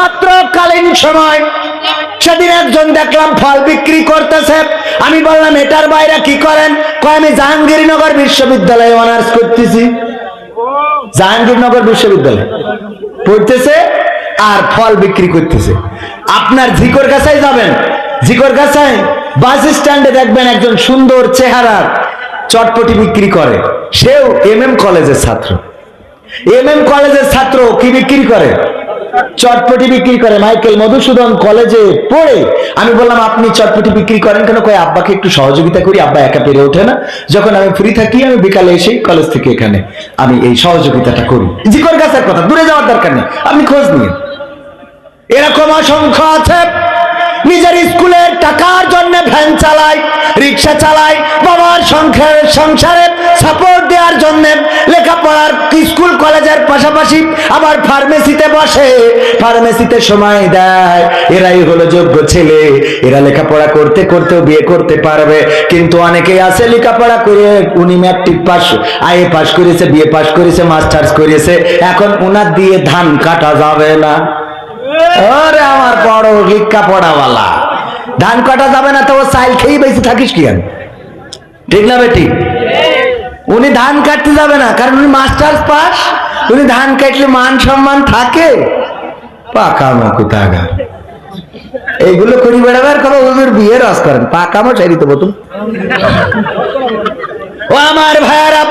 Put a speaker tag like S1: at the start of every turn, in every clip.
S1: ছাত্রকালীন সময় সেদিন একজন দেখলাম ফল বিক্রি করতেছে। আমি বললাম, এটার বাইরে কি করেন? কয়, আমি জাহাঙ্গীরনগর বিশ্ববিদ্যালয়ে অনার্স করতেছি। জাহাঙ্গীরনগর বিশ্ববিদ্যালয় পড়তেছে আর ফল বিক্রি করতেছে। আপনার ঝিকর কাছাই যাবেন। ঝিকর কাছাই বাস স্ট্যান্ডে দেখবেন একজন সুন্দর চেহারার চটপটি বিক্রি করে। সেও এম এম কলেজের ছাত্র। এম এম কলেজের ছাত্র কি বিক্রি করে? চটপটি বিক্রি করে মাইকেল মধুসূদন কলেজে পড়ে। আমি বললাম, আপনি চটপটি বিক্রি করেন কেন? কয়, আব্বাকে একটু সহযোগিতা করি, আব্বা একা পেরে ওঠে না। যখন আমি ফ্রি থাকি, আমি বিকালে এসে কলেজ থেকে এখানে আমি এই সহযোগিতাটা করি। জিকর গাছের কথা, দূরে যাওয়ার দরকার নেই, আপনি খোঁজ নিন। এরকম অসংখ্য আছে, নিজের স্কুলের টাকার জন্য ভ্যান চালায়। রিক্সা চালায়, বাবার সংসারের সংসারে সাপোর্ট দেওয়ার জন্য লেখাপড়ার স্কুল, কলেজের পাশাপাশি আবার ফার্মেসিতে বসে। ফার্মেসিতে সময় দেয়। এরাই হলো যোগ্য ছেলে। এরা লেখাপড়া করতে করতেও বিয়ে করতে পারবে। কিন্তু অনেকেই আছে লেখাপড়া করে উনি ম্যাট্রিক পাস আইএ পাস করেছে বিয়ে পাস করেছে মাস্টার্স করেছে। এখন উনার দিয়ে ধান কাটা যাবে না। ওরে আমার বড় লিক্কা পড়াওয়ালা। ধান কাটা যাবে না তো চাইল খেয়েই বেঁচে থাকিস কি আমি? ঠিক না বেটি? উনি ধান কাটতে যাবে না, কারণ উনি মাস্টার্স পাস। উনি ধান কাটলে মান সম্মান থাকে। পাকামো কোথাকার? এইগুলো করি বেড়াবার কবে ওদের বিয়ে রস করেন। পাকামো সারি তো বতুন ও আমার ভাইয়ারা,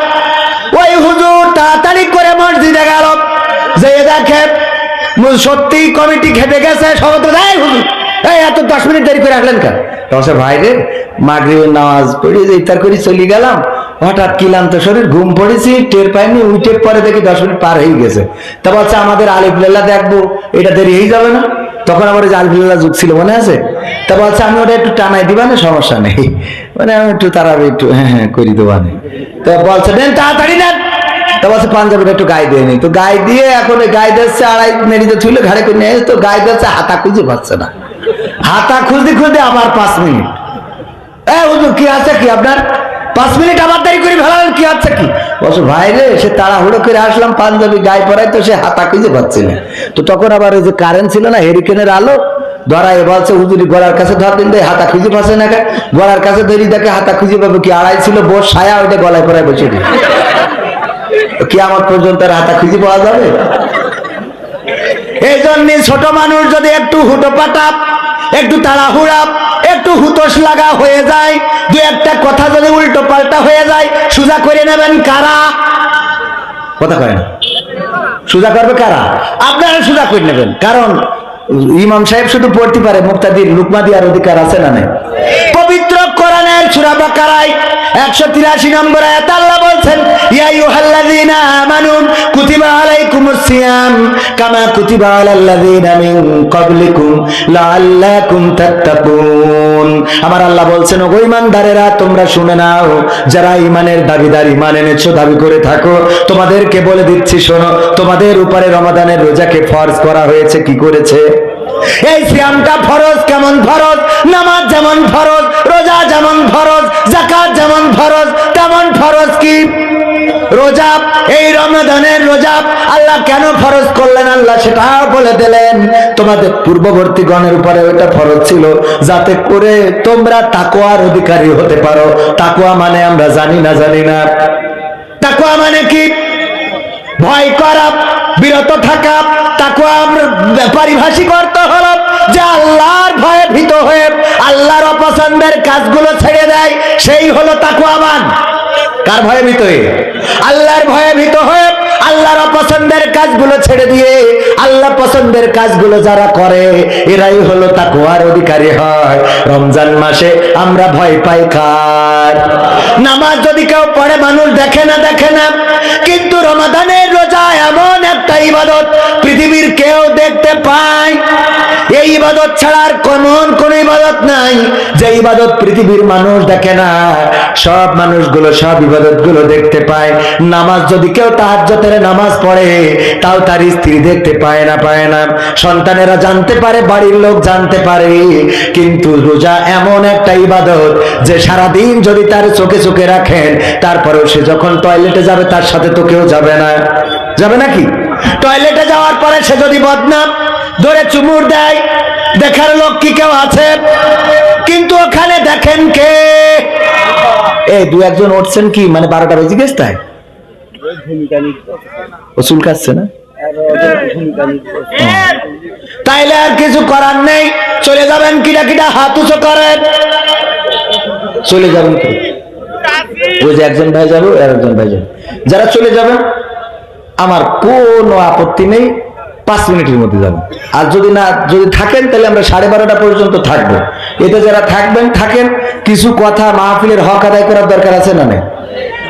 S1: ওই হুজুর তাড়াতাড়ি করে মসজিদে গেল। যে দেখে সত্যি কমিটি খেতে গেছে সবত দেয় হুজুর। এত দশ মিনিট দেরি করে রাখলেন কেন? তখন ভাই রে, মাগরিবের নামাজ পড়ি ইফতার করে চলে গেলাম, হঠাৎ কিলান্ত শরীর, ঘুম পড়েছি, টের পাইনি, উঠে পরে দেখি দশ মিনিট পার হয়ে গেছে। তা বলছে, আমাদের আলিফুল্লাহ দেখব, এটা দেরি হয়ে যাবে না। তখন আমার যে আলিফুল্লাহ যুগ ছিল মনে আছে? তা বলছে, আমি ওটা একটু টানাই দিবা না, সমস্যা নেই। মানে আমি একটু তারা একটু হ্যাঁ হ্যাঁ করি দেবা না। তা বলছে নেন তাড়াতাড়ি নেন। তা বলছে, পাঞ্জাবিটা একটু গায়ে দিয়ে নি। তো গায়ে দিয়ে এখন গায়ে দিচ্ছে আড়াই মেরিতে ছুলে ঘাড়ে করে নিয়ে তো গায়ে দিচ্ছে হাতা খুঁজে পাচ্ছে না। হাতা খুঁজতে খুঁজতে আবার পাঁচ মিনিট। এ কি আছে কি আপনার? পাঁচ মিনিট আবার দেরি করে ফেলালেন, কি আছে কি? বলছো, ভাই রে, সে তাড়াহুড়ো করে আসলাম, পাঞ্জাবি গায়ে পরাই তো সে হাতা খুঁজে পাচ্ছে না। তো তখন আবার ওই যে কারেন্ট ছিল না হেরিকেনের আলো ধরা এ বলছে, হুজুরি, গলার কাছে ধর দিন দেয় হাতা খুঁজে পাচ্ছে না? গলার কাছে ধরি দেখে হাতা খুঁজে পাবো কি? আড়াই ছিল, বোস সায়া ওইটা গলায় পরায় বসে কি আমার পর্যন্ত হাতা খুঁজে পাওয়া যাবে? এই জন্য ছোট মানুষ যদি একটু হুটো পাটাপ একটু তাড়াহুড়া একটু হুতোষ লাগা হয়ে যায়, দু একটা কথা যদি উল্টো পাল্টা হয়ে যায়, সুজা করে নেবেন কারা? কথা কয় না। সুজা করবে কারা? আপনারা সুজা করে নেবেন। কারণ ইমাম সাহেব শুধু পড়তে পারে, মুক্তাদির লুকমা দিয়ার অধিকার আছে না নাই? পবিত্র কোরআনের সূরা বাকারায় 183 নম্বর আয়াত আল্লাহ বলছেন কুতিবা আলাইকুমুস সিয়াম, কামা কুতিবা আমার আল্লাহ বলছেন, ওগো ঈমানদারেরা, তোমরা শুনে নাও, যারা ঈমানের দাবিদার ঈমান এনেছো, দাবি করে থাকো, তোমাদেরকে বলে দিচ্ছি, শোনো, তোমাদের উপরে রমাদানের রোজাকে ফরজ করা হয়েছে, কি করেছে? এই সিয়ামটা ফরজ কেমন ফরজ? নামাজ যেমন ফরজ, রোজা যেমন ফরজ জাকাত যেমন ফরজ, তেমন ফরজ কি? রোজা, এই রমজানের রোজা আল্লাহ কেন ফরজ করলেন? আল্লাহ সেটাও বলে দিলেন, তোমাদের পূর্ববর্তী গণের উপরে ওটা ফরজ ছিল, যাতে করে তোমরা তাকোয়ার অধিকারী হতে পারো। তাকোয়া মানে আমরা জানি না জানি না। তাকোয়া মানে কি? ভয় করা। বিরত থাকা, তাকে পারিভাষিক অর্থ হল যে আল্লাহর ভয়ে ভীত হয়ে আল্লাহর অপছন্দের কাজগুলো ছেড়ে দেয়, সেই হলো তাকুয়াবান কার ভয়ে ভীত হয়ে? আল্লাহর ভয়ে ভীত হয়ে আল্লাহর পছন্দের কাজগুলো ছেড়ে দিয়ে আল্লাহ পছন্দের কাজগুলো যারা করে, এরাই হলো তাকুয়ার অধিকারী হয়। রমজান মাসে আমরা ভয় পাই কার? নামাজ যদি কেউ পড়ে, মানুষ দেখে না দেখে না। কিন্তু রমাদানের রোজা এমন একটা ইবাদত পৃথিবীর কেউ দেখতে পায়। এই ইবাদত ছাড়ার কোন কোন ইবাদত নাই। যে ইবাদত পৃথিবীর মানুষ দেখে না, সব মানুষগুলো, সব ইবাদতগুলো দেখতে পায়। নামাজ যদি কেউ তাহাজ্জতের নামাজ পড়ে, তাও তার স্ত্রী দেখতে পায় না পায় না। সন্তানেরা জানতে পারে, বাড়ির লোক জানতে পারে। কিন্তু রোজা এমন একটা ইবাদত যে সারাদিন যদি তার চোখে চোখে রাখেন, তারপরেও সে যখন টয়লেটে যাবে, তার সাথে তো কেউ যাবে না। যাবে নাকি? টয়লেটে যাওয়ার পরে সে যদি বদনাম ধরে চুমুর দেয় দেখার লোক কি কেউ আছে? কিন্তু ওখানে দেখেন কে? এই দু একজন উঠছেন কি? মানে বারোটা বেজে গেছে তাই? ও চুল কাটছে না? তাইলে আর কিছু করার নেই। চলে যাবেন কিটা কিটা হাত উঁচু করেন। চলে যাবেন ওই যে একজন ভাই যাব আর একজন ভাই যাব। যারা চলে যাবেন আমার কোনো আপত্তি নেই, পাঁচ মিনিটের মধ্যে যাবেন আর যদি না, যদি থাকেন, তাহলে আমরা সাড়ে বারোটা পর্যন্ত থাকব। এতে যারা থাকবেন, থাকেন, কিছু কথা মাহফিলের হক আদায় করার দরকার আছে না নেই?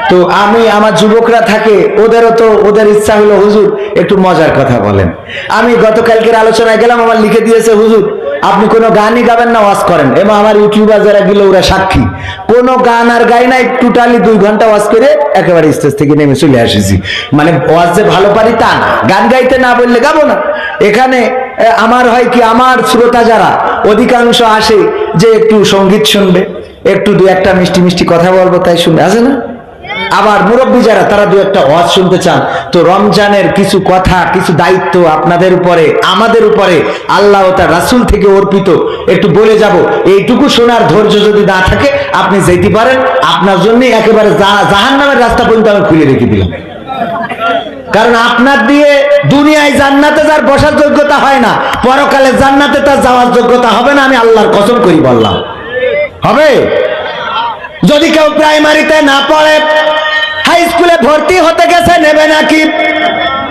S1: তো আমি, আমার যুবকরা থাকে, ওদেরও তো, ওদের ইচ্ছা হলো হুজুর, একটু মজার কথা বলেন। আমি গতকালকের আলোচনায় গেলাম, আমার লিখে দিয়েছে, হুজুর আপনি কোনো গানই গাবেন না, ওয়াজ করেন। এবং আমার ইউটিউবার যারা গেল, ওরা সাক্ষী। কোনো গান আর গাই নাই, টোটালি দুই ঘণ্টা ওয়াজ করে একেবারে স্টেজ থেকে নেমে চলে আসেছি। মানে ওয়াজ যে ভালো পারি তা গান গাইতে না বললে গাবো না। এখানে আমার হয় কি, আমার শ্রোতা যারা, অধিকাংশ আসে যে একটু সংগীত শুনবে, একটু দু একটা মিষ্টি মিষ্টি কথা বলব, তাই শুনবে। আছে না? আবার মুরব্বী যারা, তারা দু একটা ওয়াজ শুনতে চান। তো রমজানের কিছু কথা, কিছু দায়িত্ব আপনাদের উপরে, আমাদের উপরে, আল্লাহ তার রাসুল থেকে অর্পিত। একটু বলে যাব, এইটুকু শোনার ধৈর্য যদি না থাকে, আপনি যেতে পারেন। আপনার জন্য একেবারে জাহান নামের রাস্তা পর্যন্ত আমি খুলে রেখে দিলাম। কারণ আপনার দিয়ে দুনিয়ায় জান্নাতে যার বসার যোগ্যতা হয় না, পরকালে জান্নাতে তার যাওয়ার যোগ্যতা হবে না, আমি আল্লাহর কসম করি বললাম। হবে? যদি কেউ প্রাইমারিতে না পড়ে হাই স্কুলে ভর্তি হতে গেছে, নেবে নাকি?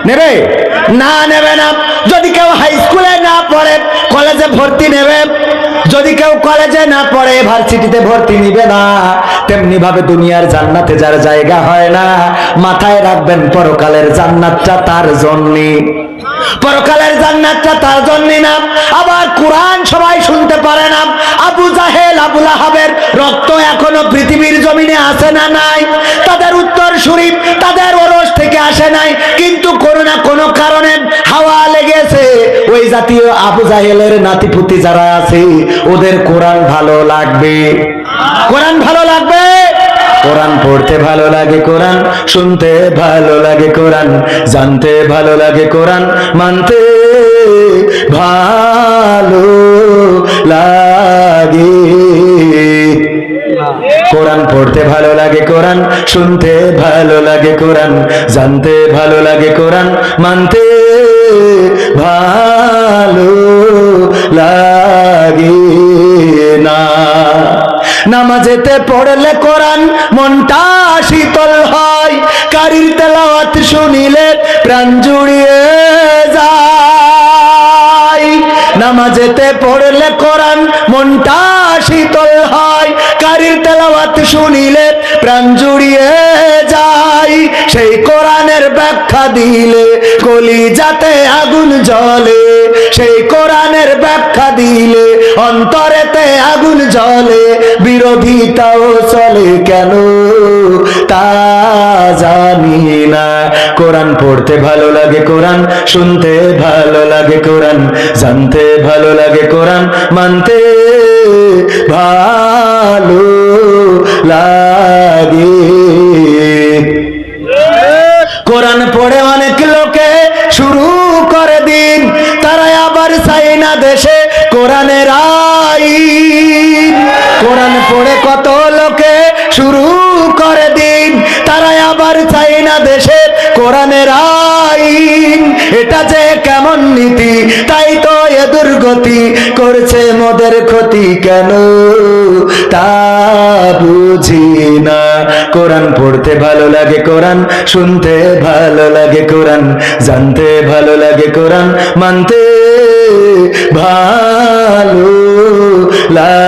S1: নেবে? না নেবে না। যদি কেউ হাই স্কুলে না পড়ে কলেজে ভর্তি নেবে। যদি কেউ কলেজে না পড়ে, ভার্সিটিতে ভর্তি নিবে না। তেমনি ভাবে দুনিয়ার জান্নাতে যার জায়গা হয় না, মাথায় রাখবেন পরকালের জান্নাতটা তার জন্যে। পরকালের জান্নাতটা তার জন্য না। আবার কোরআন সবাই শুনতে পারে না। আবু জাহেল আবুল আহাবের রক্ত এখনও পৃথিবীর জমিনে আসে না নাই? তাদের উত্তর শরীফ তাদের ওরস থেকে আসে নাই। কিন্তু কোনো না কোনো কারণে হাওয়া লেগেছে। ওই জাতীয় আবু জাহেলের নাতিপুতি যারা আছে, ওদের কোরআন ভালো লাগবে। কোরআন ভালো লাগবে? কোরআন পড়তে ভালো লাগে কোরআন, শুনতে ভালো লাগে কোরআন, জানতে ভালো লাগে কোরআন, মানতে ভালো লাগে। কোরআন পড়তে ভালো লাগে কোরআন, শুনতে ভালো লাগে কোরআন, জানতে ভালো লাগে কোরআন, মানতে ভালো লাগে। নামাজেতে পড়লে কোরআন মনটা শীতল হয়, কারির তেলাওয়াত শুনিলে প্রাণ জুড়িয়ে যায়। নামাজেতে পড়লে কোরআন মনটা শীতল হয়, কারির তেলাওয়াত শুনিলে প্রাণ জুড়িয়ে যায়। সেই কোরআনের ব্যাখ্যা দিলে কলি যাতে আগুন জ্বলে। সেই কোরআনের ব্যাখ্যা দিলে অন্তরেতে আগুন জ্বলে। বিরোধিতাও চলে কেন? তা জানি না। কোরআন পড়তে ভালো লাগে কোরআন, শুনতে ভালো লাগে কোরআন, জানতে ভালো লাগে কোরআন, মানতে ভালো লাগে। কোরআন পড়ে কত লোকে শুরু করে দিন তারা আবার চাই না দেশে কোরআনের আইন। এটা যে কেমন নীতি, তাই তো এ দুর্গতি করছে মোদের ক্ষতি কেন? তা বুঝি না। কোরআন পড়তে ভালো লাগে কোরআন, শুনতে ভালো লাগে কোরআন, জানতে ভালো লাগে কোরআন, মানতে ভালো লাগে।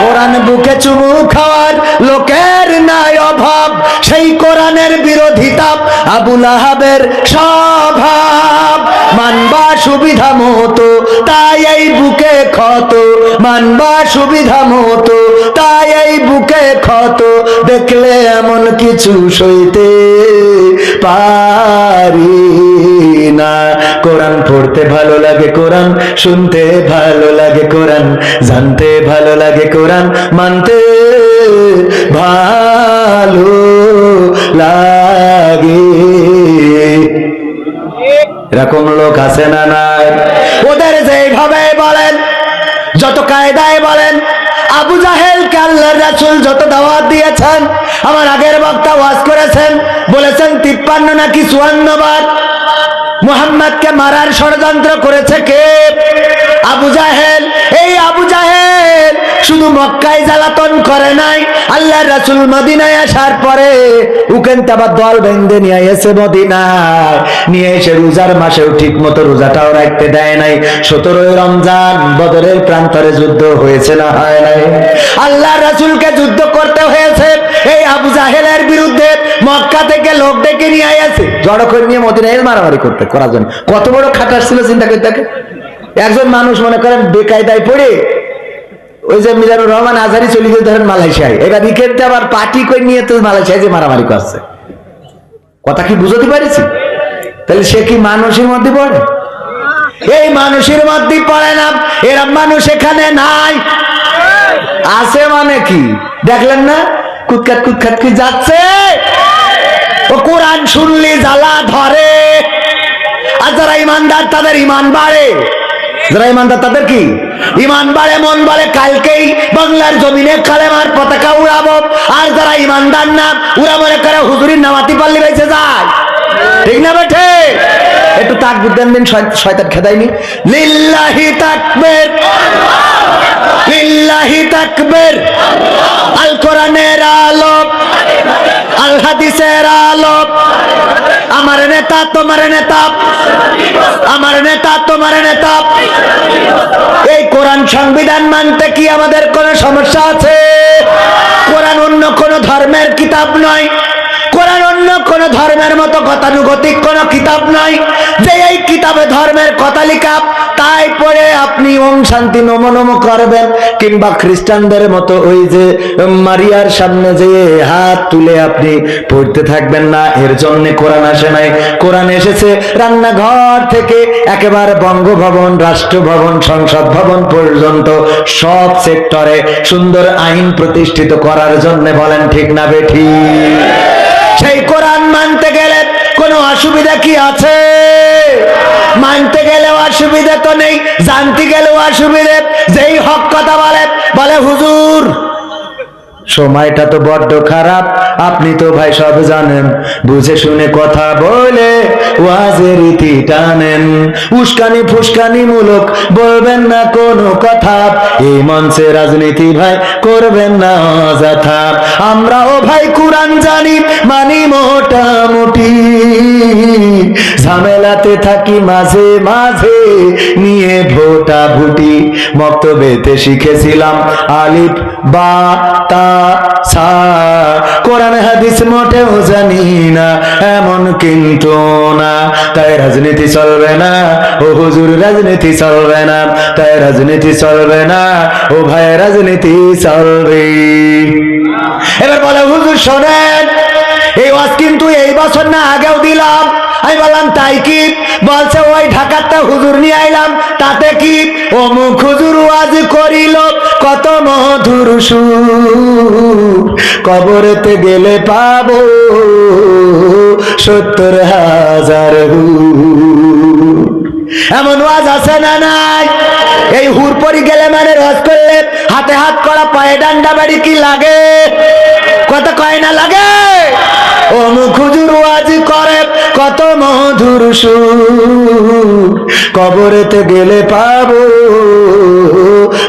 S1: কোরআন বুকে চুমু খাওয়ার লোকের নাই অভাব, সেই কোরআনের বিরোধিতা আবুল আহাবের স্বভাব। মানবা সুবিধা মতো, তাই এই বুকে ক্ষত। মানবা সুবিধা মতো, তাই এই বুকে ক্ষত। দেখলে এমন কিছু সইতে পারি। না। কোরআন পড়তে ভালো লাগে কোরআন, শুনতে ভালো লাগে কোরআন, জানতে ভালো লাগে কোরআন, মানতে ভালো লাগে। এরকম লোক আছে না নাই? ওদের যেভাবে বলেন, যত কায়দায় বলেন, আবু জাহেল আল্লাহর রাসূল যত দাওয়াত দিয়েছেন, আমার আগের বক্তা ওয়াজ করেছেন, বলেছেন তিপ্পান্ন নাকি চুয়ান্ন বার। মুহাম্মদকে মারার ষড়যন্ত্র করেছে কে? শুধু মক্কায় জ্বালাতন করে নাই আল্লাহ রাসূল মদিনায় আসার পরে উকেন আবার দল বেঁধে নিয়ে এসে মদিনায়। নিয়ে এসে রোজার মাসেও ঠিক মতো রোজাটাও রাখতে দেয় নাই। সতেরোই রমজান বদরের প্রান্তরে যুদ্ধ হয়েছে না হয় নাই? আল্লাহ রাসূলকে যুদ্ধ করতে হয়েছে, এই আবু জাহেলের বিরুদ্ধে মক্কা থেকে লোক ডেকে নিয়ে আসে জড়ো করে নিয়ে মদিনায় মারামারি করতে করার জন্য। কত বড় খাটাস ছিল চিন্তা করতে একজন মানুষ মনে করেন বেকায়দায় পড়ে ওই যে মিজানুর রহমান আজারি চলে গেছে ধরেন মালয়েশিয়ায়। এবার ইকেনতে আবার পার্টি করে নিয়ে তো মালয়েশিয়ায় যে মারামারি করছে? কথা কি বুঝতে পারিছি? তাহলে সে কি মানুষের মধ্যে পড়ে? এই মানুষের মধ্যে পড়ে না, এরা মানুষ এখানে নাই। আছে মানে কি? দেখলেন না? কুৎকাত কুৎকাত কি যাচ্ছে? ও কোরআন শুনলি জ্বালা ধরে। আর যারা ইমানদার, তাদের ইমান বাড়ে। যারা ইমানদার তাদের কি? ইমান বাড়ে, মন বাড়ে কালকেই বাংলার জমিনে কালেমার পতাকা উড়াবো। আর যারা ইমানদার না উড়া মনে করে হুজুরির নামাতি পাল্লি বেঁচে যায়। ঠিক না বেঠে? একটু তাক বুদ্ধেন দিন, শয়- শয়তান খেদাইনি লিল্লাহি তাকবীর। লিল্লাহি তাকবীর। আল কোরআনের আলো। আল হাদিসের আলো আমার নেতা, তোমার নেতা। আমার নেতা, তোমার নেতা। এই কোরআন সংবিধান মানতে কি আমাদের কোনো সমস্যা আছে? কোরআন অন্য কোনো ধর্মের কিতাব নয়। কোন ধর্মের মতো গতানুগতিক কোন কিতাব নয় যে এই কিতাবে ধর্মের কথা লিখা, তাই পড়ে আপনি ওম শান্তি নম নম করবেন। কিংবা খ্রিস্টানদের মতো ওই যে মারিয়ার সামনে যে হাত তুলে আপনি পড়তে থাকবেন না, এর জন্য কোরআন আসে নাই। কোরআন এসেছে, রান্নাঘর থেকে একেবারে বঙ্গভবন, রাষ্ট্রভবন, সংসদ ভবন পর্যন্ত সব সেক্টরে সুন্দর আইন প্রতিষ্ঠিত করার জন্য বলেন ঠিক না বেঠি সেই কোনো অসুবিধা কি আছে? মানতে গেলেও অসুবিধা তো নেই, জানতে গেলেও অসুবিধে। যেই হক কথা বলে বলে হুজুর। সময়টা তো বড্ড খারাপ, আপনি তো ভাই সব জানেন। বুঝে শুনে কথা বলে টানেন। উস্কানি ফুসকানি মূলক, বলবেন না কোনো কথা। এই মঞ্চে রাজনীতি ভাই করবেন না আমরাও ভাই কোরআন জানি, মানি মোটামুটি। ঝামেলাতে থাকি মাঝে মাঝে, নিয়ে ভোটা ভুটি। মক্তবেতে শিখেছিলাম আলিফ, বা, তা কোরআন হাদিস মোটেও জানি না, এমন কিন্তু না। তাই রাজনীতি চলবে না, ও হুজুর রাজনীতি চলবে না, তাই রাজনীতি চলবে না, ও ভাই রাজনীতি চলবে। এবার বলে, হুজুর শোনেন, এই ওয়াজ কিন্তু এই বছর না আগেও দিলাম। আমি বললাম, তাই কি? বলছে, ওই ঢাকাতে হুজুর নিয়ে আইলাম, তাতে কি? অমুক হুজুর ওয়াজ করিল, কত মধুর সুর, কবরেতে গেলে পাবো সত্তর হাজার হুর। এমন ওয়াজ আছে না নাই? এই হুরপরি গেলে মানে রস করলে হাতে হাত করা পায়ে ডান্ডা বাড়ি কি লাগে? কত কয় না লাগে? অমুক হুজুর ওয়াজ করে কত মধুর সুর, কবরেতে গেলে পাবো।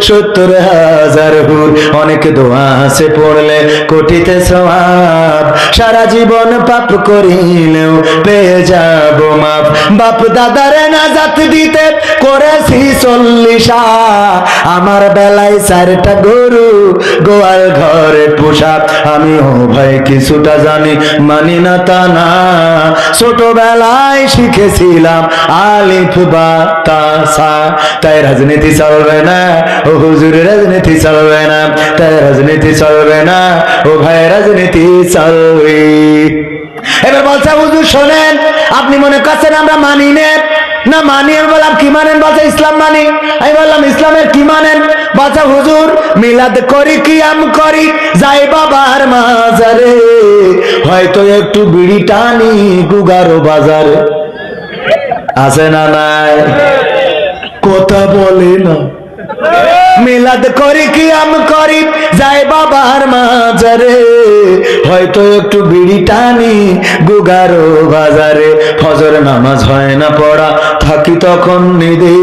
S1: সত্তর হাজার হুর, অনেক দোয়া আছে পড়লে, কোটিতে সওয়াব। সারা জীবন পাপ করিলেও পেয়ে যাব মাপ বাপ দাদারে নাজাত দিতে করেছি চল্লিশা আমার বেলায় চারটা গরু, গোয়াল ঘরে পোষা আমি ও ভাই কিছুটা জানি, মানি না তা না। ছোটবেলায় শিখেছিলাম আলিফ বা তাসা তাই রাজনীতি চলবে না, ও হুজুর রাজনীতি চলবে না, তাই রাজনীতি চলবে না, ও ভাই রাজনীতি চলবে। এবার বলছে, হুজুর শোনেন, আপনি মনে করছেন আমরা মানি নে? না মানি, আমি বললাম, কি মানেন বলছে ইসলাম মানি? আমি বললাম, ইসলামের কি মানেন? বলছে হুজুর, মিলাদ করি কি আম করি, যাই বাবার মাজারে। হয়তো একটু বিড়ি টানি গুগারো বাজারে। আছে না নাই? কথা বলে না। মিলাদ করি কি আম করি, যাই বাবার মাজারে। হয়তো একটু বিড়ি টানি, গুগারো বাজারে ফজর নামাজ হয় না পড়া, থাকি তখন নিদে।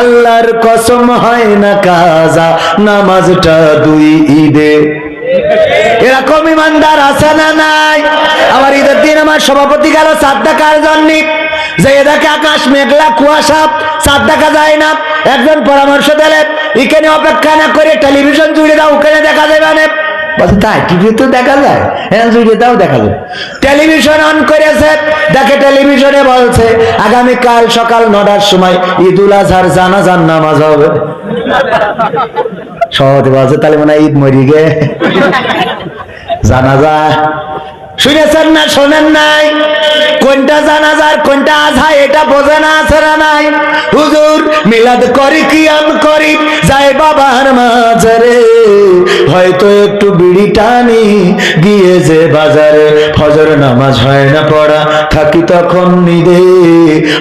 S1: আল্লাহর কসম হয় না কাজা, নামাজটা দুই ঈদে। এরকম ইমানদার আছে না নাই? আমার ঈদের দিন আমার সভাপতি গেল সাত টাকার জন্য? যে এদেরকে আকাশ মেঘলা, কুয়াশা সাত দেখা যায় না। একজন পরামর্শ দিলেন এখানে অপেক্ষা না করে টেলিভিশন জুড়ে দাও, ওখানে দেখা যাবে না। বলছে, তাই হ্যাঁ দাও দেখা যায়। টেলিভিশন অন করেছে। দেখে টেলিভিশনে বলছে সকাল নটার সময় আজহার নামাজ হবে। সহজে বলছে, তাহলে ঈদ মরি গে। জানাজা। শুনেছেন না, শোনেন নাই? কোনটা জানাজার কোনটা এটা বোঝে না আছে নাই? হুজুর, মিলাদ করি কি আম করি, যাই বাবার মাঝারে হয়তো একটু বিড়ি টানি, গিয়ে যে বাজারে ফজর নামাজ হয় না পড়া, থাকি তখন নিদে।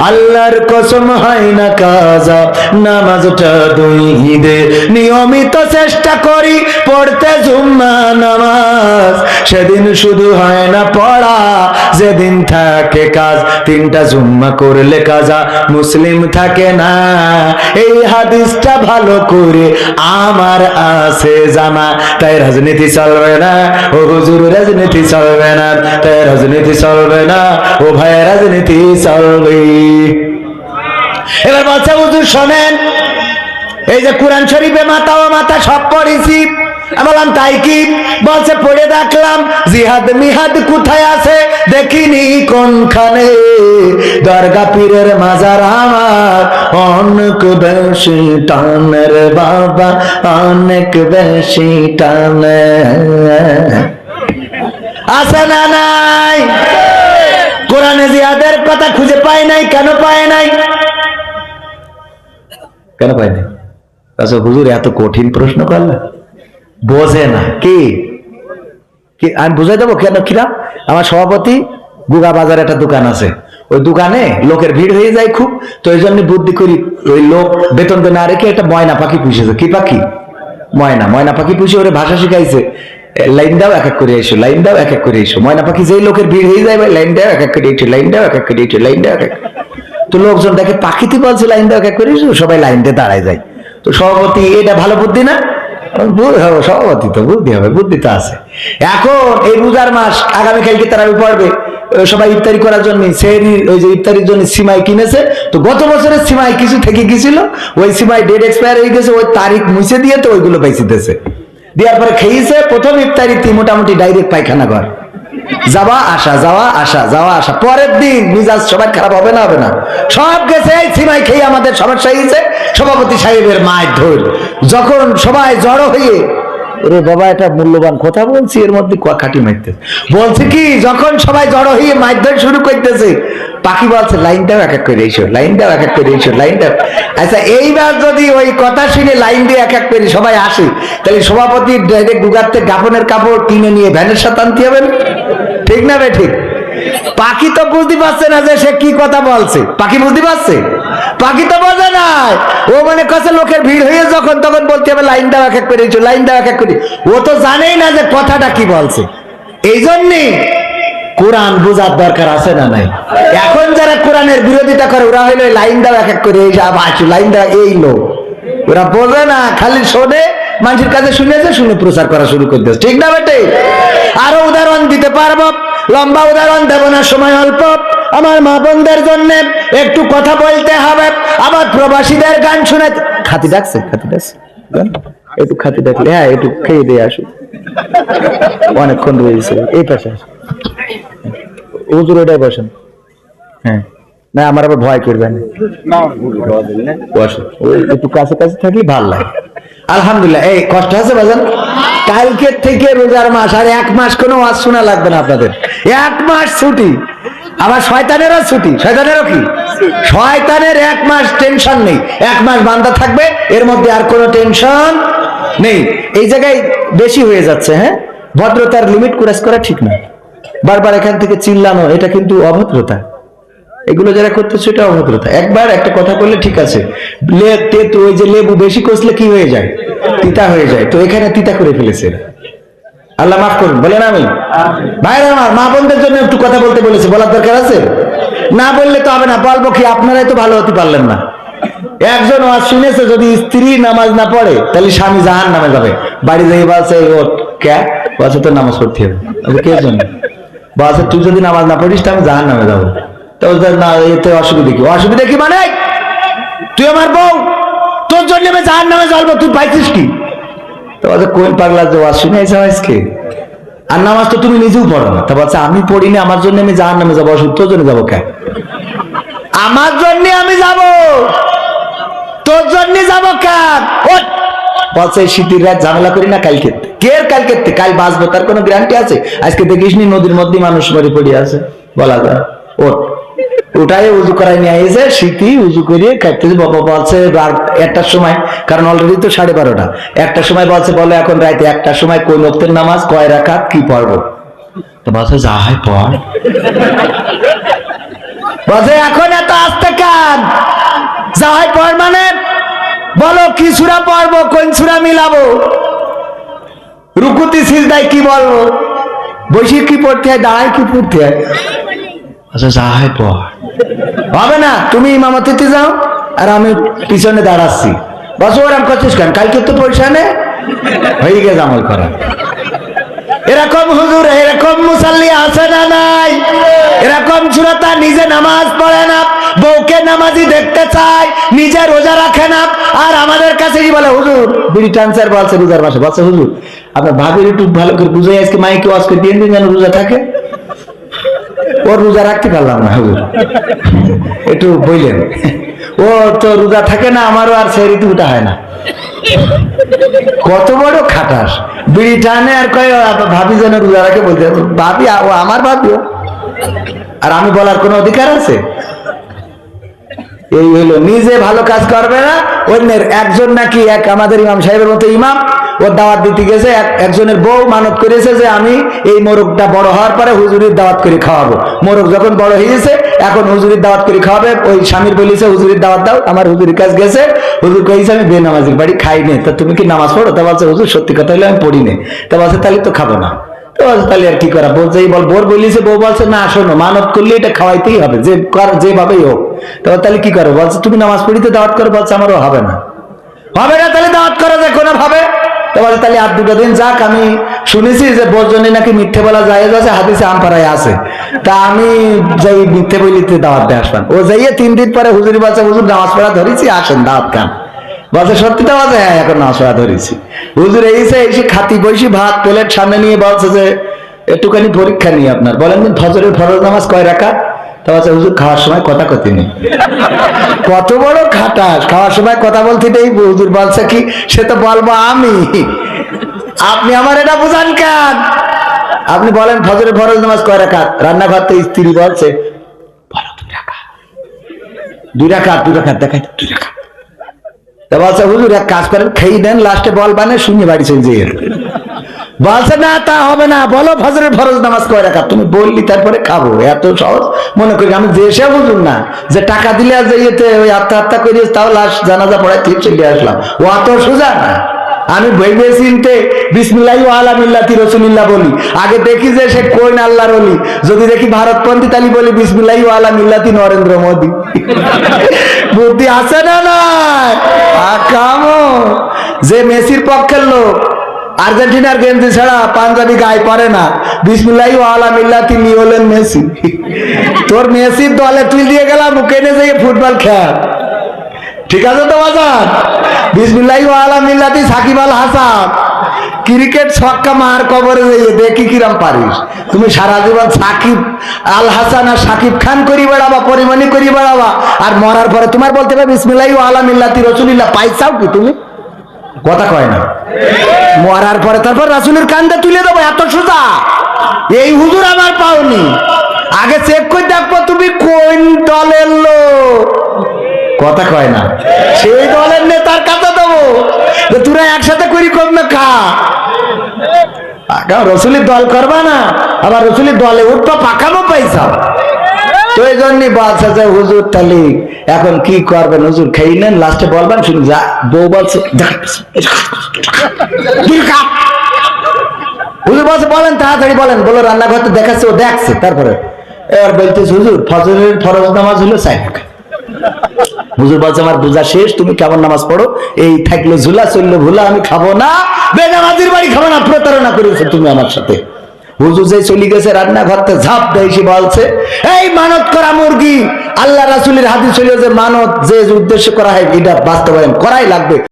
S1: আল্লাহর কসম হয় না কাজা, নামাজটা দুই ঈদে। নিয়মিত চেষ্টা করি পড়তে জুম্মা নামাজ। সেদিন শুধু হয় না পড়া, যেদিন থাকে কাজ, তিনটা জুম্মা করলে কাজা, মুসলিম থাকে না। এই হাদিসটা ভালো করে আমার আছে জানা। তাই রাজনীতি চলবে না। ও হুজুর, রাজনীতি চলবে না। তাই রাজনীতি চলবে না। ও ভাই, রাজনীতি চলবে এবার বলছে, হুজুর শোনেন, এই যে কোরআন শরীফে মাতা ও মাতা সব পড়েছি। বললাম তাই কি? বলছে, পড়ে দেখলাম জিহাদ মিহাদ কোথায় আছে? দেখিনি কোনখানে। দরগা পীরের মাজার আমার। অনেক বেশি টানের বাবা, অনেক বেশি আছে না নাই? কোরআনে জিহাদের কথা খুঁজে পায় নাই, কেন পায় নাই? কেন পায় নাই? আচ্ছা হুজুর, এত কঠিন প্রশ্ন করলে বোঝে না। কি? আমি বুঝাই দেবো? কেন কিরা আমার সভাপতি গুগা বাজারে একটা দোকান আছে। ওই দোকানে লোকের ভিড় হয়ে যায় খুব, তো এই জন্য বুদ্ধি করি ওই লোক বেতন দিয়ে না রেখে একটা ময়না পাখি পুষেছে। কি পাখি? ময়না। ময়না পাখি পুষে ওরে ভাষা শিখাইছে। লাইন দাও, এক এক করে এসো, লাইন দাও, এক এক করে এসো। ময়না পাখি যেই লোকের ভিড় হয়ে যায় লাইন দাও, এক এক করে এসো, লাইন দাও, এক এক করে এসো, লাইন দাও, এক এক তো লোকজন দেখে পাখিতে বলছে, লাইন দাও, এক এক করে এসো, সবাই লাইন দিয়ে দাঁড়ায় যায়। তো সভাপতি, এটা ভালো বুদ্ধি না? সভাপতি তো বুদ্ধি হবে, বুদ্ধি তো আছে। এখন এই রোজার মাস আগামীকালকে তারা পড়বে সবাই ইফতারি করার জন্য সেই ওই যে ইফতারির জন্য সিমাই কিনেছে। তো গত বছরের সিমাই কিছু থেকে গেছিল, ওই সিমাই ডেট এক্সপায়ার হয়ে গেছে, ওই তারিখ মুছে দিয়ে তো ওইগুলো বেঁচেতেছে দেওয়ার পরে খেয়েছে, প্রথম ইফতারিতে মোটামুটি ডাইরেক্ট পায়খানা ঘর। যাওয়া, আসা যাওয়া আসা যাওয়া, আসা। পরের দিন মিজাজ সবাই খারাপ হবে না হবে না? সব গেছে, এই সিমাই খেয়ে আমাদের সমস্যা হয়েছে। সভাপতি সাহেবের মায়ের ধর যখন সবাই জড়ো হয়ে, ওরে বাবা, এটা মূল্যবান কথা বলছি, এর মধ্যে কুয়া খাটি মারতেছে। বলছে কি, যখন সবাই জড়ো হয়ে মারধর শুরু করতেছে পাখি বলছে, লাইনটাও এক এক করে এসো, লাইনটাও এক এক করে এসো লাইনটা আচ্ছা এইবার যদি ওই কথা শুনে লাইন দিয়ে এক এক করে সবাই আসে, তাহলে সভাপতি গুগাতে গাপনের কাপড় কিনে নিয়ে ভ্যানের সাথে আনতে হবে? ঠিক না বে ঠিক? পাখি তো বুঝতে পারছে না যে সে কি কথা বলছে। পাখি বুঝতে পারছে? পাখি তো বোঝে না ও মানে কাছে লোকের ভিড় হয়ে যখন তখন বলতে হবে লাইন দেওয়া এক এক করে লাইন দেওয়া এক এক করে। ও তো জানেই না যে কথাটা কি বলছে। এই জন্যে কোরআন বোঝার দরকার আছে না নাই? এখন যারা কোরআনের বিরোধিতা করে ওরা হইল লাইন দেওয়া এক এক করে এই যে আসো, লাইন দেওয়া এই লোক ওরা বোঝে না খালি শোনে মানুষের কাছে শুনেছে শুনে প্রচার করা শুরু করে দিয়েছে। ঠিক না বেটে? আরও উদাহরণ দিতে পারব? লম্বা উদাহরণ দেব না সময় অল্প। আমার মা বোনদের জন্য একটু কথা বলতে হবে। আবার প্রবাসীদের গান শুনে খাতি ডাকছে খাতি ডাকছে? একটু খাতি ডাকলে হ্যাঁ একটু খেয়ে দিয়ে আসুন অনেকক্ষণ রয়েছে এই পাশে আসুন হুজুর ওটাই বসেন। হ্যাঁ। না আমার আবার ভয় করবেন। ওই একটু কাছে কাছে ভালো লাগে। আলহামদুলিল্লাহ এই কষ্ট আছে বাজান কালকে থেকে রোজার মাস আর এক মাস কোনো ওয়াজ শোনা লাগবে না আপনাদের। এক মাস ছুটি। আবার শয়তানেরও ছুটি। শয়তানেরও কি? শয়তানের এক মাস টেনশন নেই। এক মাস বান্দা থাকবে এর মধ্যে আর কোনো টেনশন নেই। এই জায়গায় বেশি হয়ে যাচ্ছে হ্যাঁ? ভদ্রতার লিমিট ক্রস করা ঠিক না। বারবার এখান থেকে চিল্লানো, এটা কিন্তু অভদ্রতা। এগুলো যারা করতেছে এটা অভদ্রতা। একবার একটা কথা বললে ঠিক আছে। লে- ওই যে লেবু বেশি কষলে কি হয়ে যায়? তিতা হয়ে যায়। তো এখানে তিতা করে ফেলেছে। আল্লাহ মাফ করুন, বলেন আমি ভাইরা আমার, মা বোনদের জন্য একটু কথা বলতে বলেছে, বলার দরকার আছে? না বললে তো হবে না, বলব কি, আপনারাই তো ভালো হতে পারলেন না। একজন ওয়াজ শুনেছে, যদি স্ত্রী নামাজ না পড়ে, তাহলে স্বামী জাহান নামে যাবে। বাড়ি যাই বলছে ও কে? বলছে তো নামাজ পড়তে হবে। কে জন্য? বলছে তুই যদি নামাজ না পড়িস আমি জাহান নামে যাব। তো না, এতে অসুবিধা কি? অসুবিধা কি মানে? তুই আমার বউ, তোর জন্য আমি জাহান নামে জ্বলবো, তুই পাইছিস কি? তো কোন পাগলা যে ওয়াজ শুনে এসে আজকে? আর নামাজ তো তুমি নিজেও পড়ো না। তা বলছে, আমি পড়িনি আমার জন্য আমি জাহান নামে যাব অসুখ তোর জন্য যাব কে? আমার জন্য আমি যাব। তোর জন্য যাব ওঠ। বলছে শীতের রাত ঝামেলা করি না, কালকে। কে কালকে কাল বাঁচবো? তার কোনো গ্যারান্টি আছে? আজকে দেখিস নি নদীর মধ্যে মানুষ মরে পড়ে আছে। বলা যায়। ওঠ। ওটাই উজু করাই নিয়ে এসে শীতি উজু করিয়ে খাইতেছে বাবা বলছে, রাত একটার সময়। কারণ অলরেডি তো সাড়ে বারোটা। একটার সময় বলছে, বলে এখন রাতে একটার সময় কোন নক্তের নামাজ, কয় রাখা কি পড়ব? তো বলছে, যা হয় পড়। বলছে, এখন এত আসতে কান? যা হয় পড় মানে? বলো, কি সুরা পড়ব? কোন সুরা মিলাবো? রুকুতি সিজদায় কি বলব বসে কি পড়তে হয় দাঁড়ায় কি পড়তে হয়? আচ্ছা যা হয় পড়। হবে না তুমি ইমামতিতে যাও আর আমি পিছনে দাঁড়াচ্ছি। বছর ওরম করছিস কেন? কালকে তো পয়সা নে হয়ে গেছে আমল করা। এরকম হুজুর, এরকম মুসাল্লি আছে না নাই? এরকম সুরতা নিজে নামাজ পড়ে না, বউকে নামাজি দেখতে চায়, নিজে রোজা রাখে না। আর আমাদের কাছে কি বলে, হুজুর, বিড়ি ট্রান্সার বলছে রোজার মাসে। বলছে, হুজুর, আপনার ভাবির একটু ভালো করে বুঝাই, আজকে মাইকে আজকে দিন দিন যেন রোজা থাকে? ওর রোজা রাখতে পারলাম না, হুজুর। একটু বললেন ও, তো রোজা থাকে না, আমারও আর সেই ঋতু উঠা হয় না। কত বড় খাটাস। বিড়ি টানে আর কয় ভাবি যেন রোজা রাখে বলতে ভাবি, ও, আমার ভাবিও আর আমি বলার কোনো অধিকার আছে? এই হলো, নিজে ভালো কাজ করবে না, অন্যের একজন নাকি এক আমাদের ইমাম সাহেবের মতো ইমাম ওর দাওয়াত দিতে গেছে একজনের বউ মানত করেছে যে আমি এই মোরগটা বড় হওয়ার পরে হুজুরির দাওয়াত করে খাওয়াবো। মোরগ যখন বড় হয়ে গেছে, এখন হুজুরির দাওয়াত করে খাওয়াবে, ওই স্বামীর বলেছে, হুজুরির দাওয়াত দাও, আমার হুজুরির কাজ গেছে। হুজুর কইছে, আমি বেনামাজির বাড়ি খাই নে, তা তুমি কি নামাজ পড়ো? তা বলছে, হুজুর, সত্যি কথা হলে আমি পড়ি নে। তা বলছে, তাহলে তো খাব না। তো তাহলে আর কি করা? বউ বল, বোর বলিছে, বউ বলছে, না, শোনো, মানত করলে এটা খাওয়াইতেই হবে, যে যেভাবেই হোক। তো তাহলে কি করো? বলছে, তুমি নামাজ পড়িতে দাওয়াত করো? বলছে, আমারও হবে না। হবে না, তাহলে দাওয়াত করা যায়, কোনো ভাবে? তো তাহলে আর দুটো দিন যাক, আমি শুনেছি যে বোরজনে নাকি মিথ্যে বলা যায় আছে, হাদিসে আমপাড়ায় আছে। তা আমি যাই মিথ্যে বলিতে দাওয়াত দিয়ে আসলাম। ও যাইয়ে তিন দিন পরে হুজুরি বলছে, হুজুর, নামাজ পড়া ধরেছি, আসেন, দাওয়াত খান। বলছে সত্যি তো বলছে? হ্যাঁ এখন পড়া ধরেছি। হুজুর এইসে এসে খাতি বসি ভাত প্লেট সামনে নিয়ে বলছে যে একটুখানি পরীক্ষা নিয়ে আপনার। বলেন ফজরের ফরজ নামাজ কয় রাখা তা বলছে হুজুর খাওয়ার সময় কথা নেই। কত বড় খাটাস খাওয়ার সময় কথা বলতে নেই হুজুর বলছে কি সে তো বলব আমি। আপনি আমার এটা বুঝান কেন? আপনি বলেন ফজরের ফরজ নামাজ কয় রাখাত রান্নাঘর তো স্ত্রী বলছে বলো দুই রাখাত দুই রাখাত দুই দেখাই দুই রাখাত বলছে, হুজুর, এক কাজ করেন, খেয়ে দেন, লাস্টে বল বানে শুনিয়ে বাড়ি চলে যেয়ে বলছে, না, তা হবে না, বলো, ফজরের ফরজ নামাজ কয় রাখা তুমি বললি, তারপরে খাব, এত সহজ। মনে করি আমি যে সে বুঝুন না, যে টাকা দিলে আর যে ইয়েতে ওই আত্মহত্যা করিয়েছে, তাও লাস্ট জানাজা পড়ায় চলে আসলাম। ও অত সোজা না। আমি ভেবে চিনতে বিসমিল্লাহ আলা মিল্লাতি রসুলিল্লাহ বলি। আগে দেখি যে সে কোন আল্লাহর অলি। যদি দেখি ভারতপন্থী তালি বলি বিসমিল্লাহ আলা মিল্লাতি নরেন্দ্র মোদী। বুদ্ধি আছে না নাই? আকামো যে মেসির পক্ষের লোক, আর্জেন্টিনার গেঞ্জি ছাড়া পাঞ্জাবি গায়ে পরে না। বিসমুল্লাহ আলা মিল্লাতি নিয়ে হলেন মেসি। তোর মেসির দলে তুই দিয়ে গেলাম কেনে যেয়ে ফুটবল খেল? ঠিক আছে তো বাজার বিসমুল্লাহ আলা মিল্লাতি সাকিব আল হাসান। ক্রিকেট ছক্কা মার কবরে যাইয়ে দেখি কিরাম পারিস। তুমি সারা জীবন সাকিব আল হাসান আর সাকিব খান করি বেড়াবা, পরিমাণি করি বেড়াবা, আর মরার পরে তোমার বলতে হবে বিসমিল্লাহ আলা মিল্লাতি রসুলিল্লাহ, পাইছাও কি তুমি? কথা কয় না। মরার পরে তারপর রাসুলের কান্দে তুলে দেবো, এত সোজা। এই হুজুর আমার পাওনি। আগে চেক করে দেখব তুমি কোন দলের লোক। কথা কয় না। সেই দলের নেতার কাছে দেবো। তোরা একসাথে করি কমবে খা। আগে রসুলের দল করবা না, আবার রসুলের দলে উঠবা পাকামো পয়সা তো এই জন্যই বলছে যে, হুজুর তাহলে এখন কি করবেন? হুজুর খেয়ে নেন লাস্টে বলবেন, শুনি, যা, বউ বলছে হুজুর বলছে, বলেন, তাড়াতাড়ি বলেন, বলো রান্নাঘর তো দেখাচ্ছে, ও দেখছে, তারপরে। এবার বলতেছে, হুজুর, ফজরের ফরজ নামাজ হলো চাই হুজুর বলছে, আমার বোঝা শেষ, তুমি কেমন নামাজ পড়ো? এই থাকল ঝুলা, চলল ভুলা, আমি খাব না, বেনামাজির বাড়ি খাব না। প্রতারণা করেছ তুমি আমার সাথে। হুজুর যে চলে গেছে রান্নাঘরতে, ঝাঁপ দেয়, সে বলছে, এই মানত করা মুরগি, আল্লাহ রাসুলের হাতে চলে যে মানত, যে উদ্দেশ্য করা হয়, এটা বাস্তবায়ন করাই লাগবে।